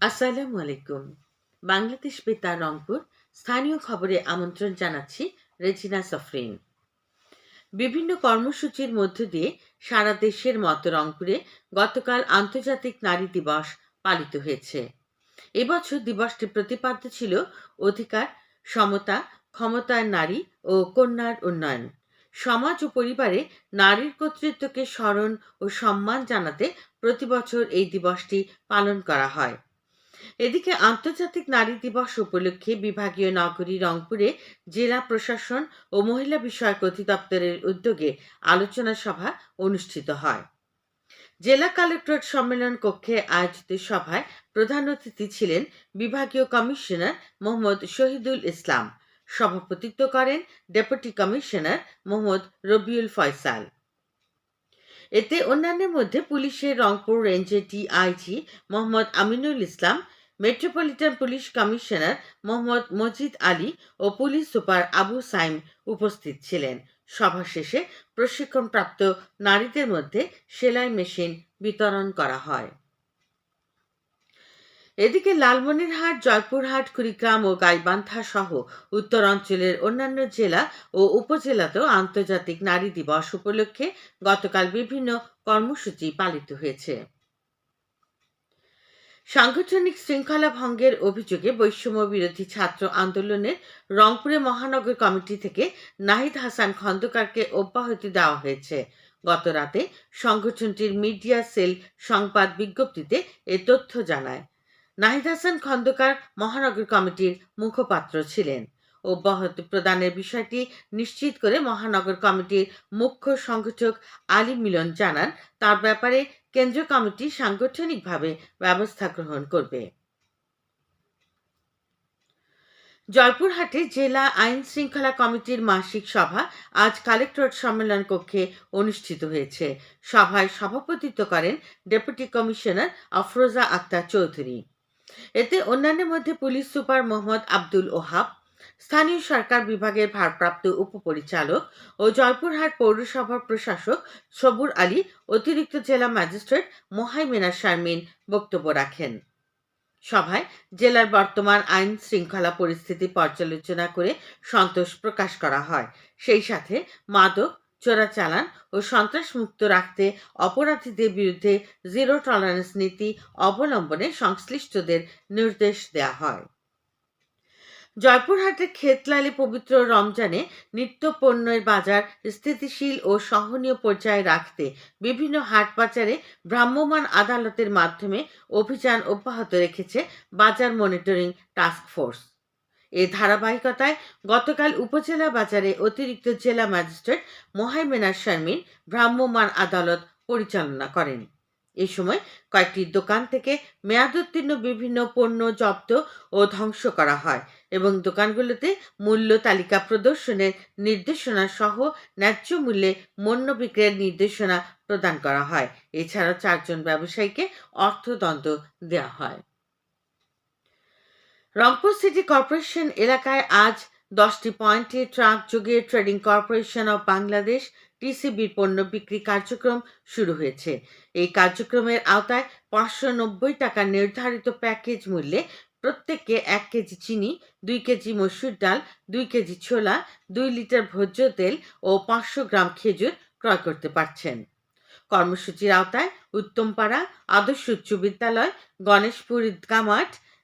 আসসালামু আলাইকুম। বাংলাদেশ বেতার রংপুর, স্থানীয় খবরে আমন্ত্রণ জানাচ্ছি রেজিনা সফরিন। বিভিন্ন কর্মসূচির মধ্য দিয়ে সারা দেশের মতো রংপুরে গতকাল আন্তর্জাতিক নারী দিবস পালিত হয়েছে। এবছর দিবসটি প্রতিপাদ্য ছিল অধিকার, সমতা, ক্ষমতার নারী ও কন্যার উন্নয়ন। সমাজ ও পরিবারে নারীর কর্তৃত্বকে স্মরণ ও সম্মান জানাতে প্রতিবছর এই দিবসটি পালন করা হয়। এদিকে আন্তর্জাতিক নারী দিবস উপলক্ষে বিভাগীয় নগরী রংপুরে জেলা প্রশাসন ও মহিলা বিষয়ক অধিদপ্তরের উদ্যোগে আলোচনা সভা অনুষ্ঠিত হয়। জেলা কালেক্টরেট সম্মেলন কক্ষে আয়োজিত সভায় প্রধান অতিথি ছিলেন বিভাগীয় কমিশনার মোহাম্মদ শহীদুল ইসলাম, সভাপতিত্ব করেন ডেপুটি কমিশনার মোহাম্মদ রবিউল ফয়সাল। এতে অন্যান্যের মধ্যে পুলিশের রংপুর রেঞ্জের DIG Mohammad Aminul Islam metropolitan police commissioner Mohammad Majid Ali ও পুলিশ সুপার আবু সাইম উপস্থিত ছিলেন। সভা শেষে প্রশিক্ষণপ্রাপ্ত নারীদের মধ্যে সেলাই মেশিন বিতরণ করা হয়। এদিকে লালমনিরহাট, জয়পুরহাট, কুড়িগ্রাম ও গাইবান্ধা সহ উত্তর অঞ্চলের অন্যান্য জেলা ও উপজেলাতেও আন্তর্জাতিক নারী দিবস উপলক্ষে গতকাল বিভিন্ন কর্মসূচি পালিত হয়েছে। সাংগঠনিক শৃঙ্খলা ভঙ্গের অভিযোগে বৈষম্য বিরোধী ছাত্র আন্দোলনের রংপুরে মহানগর কমিটি থেকে নাহিদ হাসান খন্দকারকে অব্যাহতি দেওয়া হয়েছে। গত রাতে সংগঠনটির মিডিয়া সেল সংবাদ বিজ্ঞপ্তিতে এ তথ্য জানায়। নাহিদ হাসান খন্দকার মহানগর কমিটির মুখপাত্র ছিলেন। অব্যাহতি প্রদানের বিষয়টি নিশ্চিত করে মহানগর কমিটির মুখ্য সংগঠক আলী মিলন জানান, তার ব্যাপারে কেন্দ্রীয় কমিটি সাংগঠনিকভাবে ব্যবস্থা গ্রহণ করবে। জয়পুরহাটে জেলা আইন শৃঙ্খলা কমিটির মাসিক সভা আজ কালেক্টরেট সম্মেলন কক্ষে অনুষ্ঠিত হয়েছে। সভায় সভাপতিত্ব করেন ডেপুটি কমিশনার আফরোজা আক্তার চৌধুরী। এতে অন্যান্যের মধ্যে পুলিশ সুপার মোহাম্মদ আব্দুল ওহাব স্থানীয় সরকার বিভাগের ভারপ্রাপ্ত উপপরিচালক ও জয়পুরহাট পৌরসভার প্রশাসক সবুর আলী, অতিরিক্ত জেলা ম্যাজিস্ট্রেট মোহাইমেনা শারমিন বক্তব্য রাখেন। সভায় জেলার বর্তমান আইন শৃঙ্খলা পরিস্থিতি পর্যালোচনা করে সন্তোষ প্রকাশ করা হয়। সেই সাথে মাদক, চোরাচালান ও সন্ত্রাসমুক্ত রাখতে অপরাধীদের বিরুদ্ধে জিরো টলারেন্স নীতি অবলম্বনে সংশ্লিষ্টদের নির্দেশ দেওয়া হয়। জয়পুরহাটের ক্ষেতলালে পবিত্র রমজানে নিত্য পণ্যের বাজার স্থিতিশীল ও সহনীয় পর্যায়ে রাখতে বিভিন্ন হাট বাজারে ভ্রাম্যমাণ আদালতের মাধ্যমে অভিযান অব্যাহত রেখেছে বাজার মনিটরিং টাস্ক ফোর্স। এর ধারাবাহিকতায় গতকাল উপজেলা বাজারে অতিরিক্ত জেলা ম্যাজিস্ট্রেট মোহাইমেনার শারমিন ভ্রাম্যমাণ আদালত পরিচালনা করেন। এ সময় কয়েকটি দোকান থেকে মেয়াদোত্তীর্ণ বিভিন্ন পণ্য জব্দ ও ধ্বংস করা হয় এবং দোকানগুলোতে মূল্য তালিকা প্রদর্শনের নির্দেশনা সহ ন্যায্য মূল্যে পণ্য বিক্রয়ের নির্দেশনা প্রদান করা হয়। এছাড়াও চারজন ব্যবসায়ীকে অর্থদণ্ড দেওয়া হয়। রংপুর সিটি কর্পোরেশন এলাকায় আজ দশটি পয়েন্টে ট্রাক যোগে ট্রেডিং কর্পোরেশন অব বাংলাদেশ টিসিবির পণ্য বিক্রি কার্যক্রম শুরু হয়েছে। এই কার্যক্রমের আওতায় পাঁচশো নব্বই টাকা নির্ধারিত প্যাকেজ মূল্যে প্রত্যেককে এক কেজি চিনি, দুই কেজি মসুর ডাল, দুই কেজি ছোলা, দুই লিটার ভোজ্য তেল ও পাঁচশো গ্রাম খেজুর ক্রয় করতে পারছেন। কর্মসূচির আওতায় উত্তমপাড়া, আদর্শ উচ্চ বিদ্যালয়, গণেশপুর ঈদগা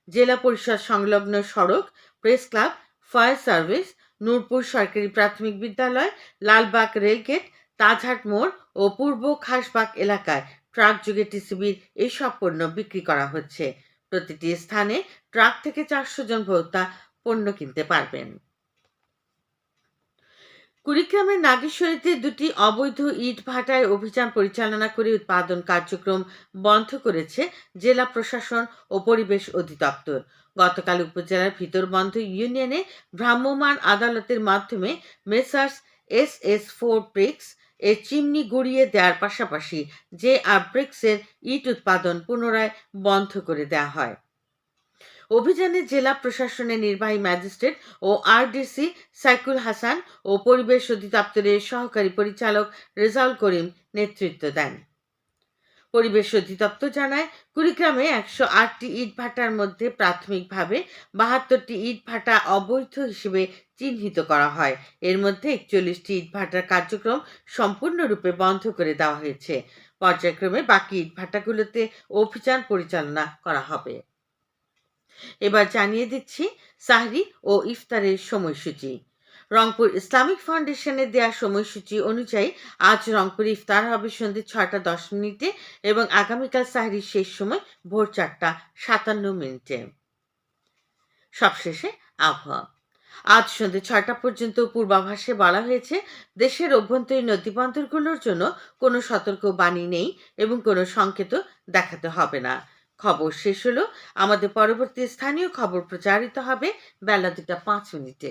জেলা পরিষদ সংলগ্ন সড়ক, press club, fire service Nurpur সরকারি প্রাথমিক বিদ্যালয়, লালবাগ রেলগেট তাজহাট মোড় ও পূর্ব খাসবাগ এলাকায় ট্রাক যুগে টিসিবির এইসব পণ্য বিক্রি করা হচ্ছে। প্রতিটি স্থানে ট্রাক থেকে চারশো জন ভোক্তা পণ্য কিনতে পারবেন। কুড়িগ্রামের নাগেশ্বরীতে দুটি অবৈধ ইট ভাটায় অভিযান পরিচালনা করে উৎপাদন কার্যক্রম বন্ধ করেছে জেলা প্রশাসন ও পরিবেশ অধিদপ্তর। গতকাল উপজেলার ভিতরবন্ধ ইউনিয়নে ভ্রাম্যমাণ আদালতের মাধ্যমে messrs S S four bricks এর চিমনি গুড়িয়ে দেওয়ার পাশাপাশি যে আর ব্রিক্সের ইট উৎপাদন পুনরায় বন্ধ করে দেওয়া হয়। অভিযানে জেলা প্রশাসনের নির্বাহী ম্যাজিস্ট্রেট ও আরডিসি সাইকুল হাসান ও পরিবেশ অধিদপ্তরের সহকারী পরিচালক রেজাউল করিম নেতৃত্ব দেন। পরিবেশ অধিদপ্তর জানায়, কুড়িগ্রামে একশো আটটি ইটভাটার মধ্যে প্রাথমিকভাবে বাহাত্তরটি ইটভাটা অবৈধ হিসেবে চিহ্নিত করা হয়। এর মধ্যে একচল্লিশটি ইটভাটার কার্যক্রম সম্পূর্ণরূপে বন্ধ করে দেওয়া হয়েছে। পর্যায়ক্রমে বাকি ইটভাটাগুলোতে অভিযান পরিচালনা করা হবে। এবার জানিয়ে দিচ্ছি সাহরি ও ইফতারের সময়সূচি। রংপুর ইসলামিক ফাউন্ডেশনের দেওয়া সময়সূচি অনুযায়ী আজ রংপুর ইফতার হবে সন্ধ্যে ছয়টা দশ মিনিটে এবং আগামীকাল সাহরির শেষ সময় ভোর চারটা সাতান্ন মিনিটে। সবশেষে আবহাওয়া। আজ সন্ধ্যে ছয়টা পর্যন্ত পূর্বাভাসে বলা হয়েছে, দেশের অভ্যন্তরীণ নদীবন্দরগুলোর জন্য কোনো সতর্ক বাণী নেই এবং কোনো সংকেত দেখাতে হবে না। খবর শেষ হলো। আমাদের পরবর্তী স্থানীয় খবর প্রচারিত হবে বেলা দুটা পাঁচ মিনিটে।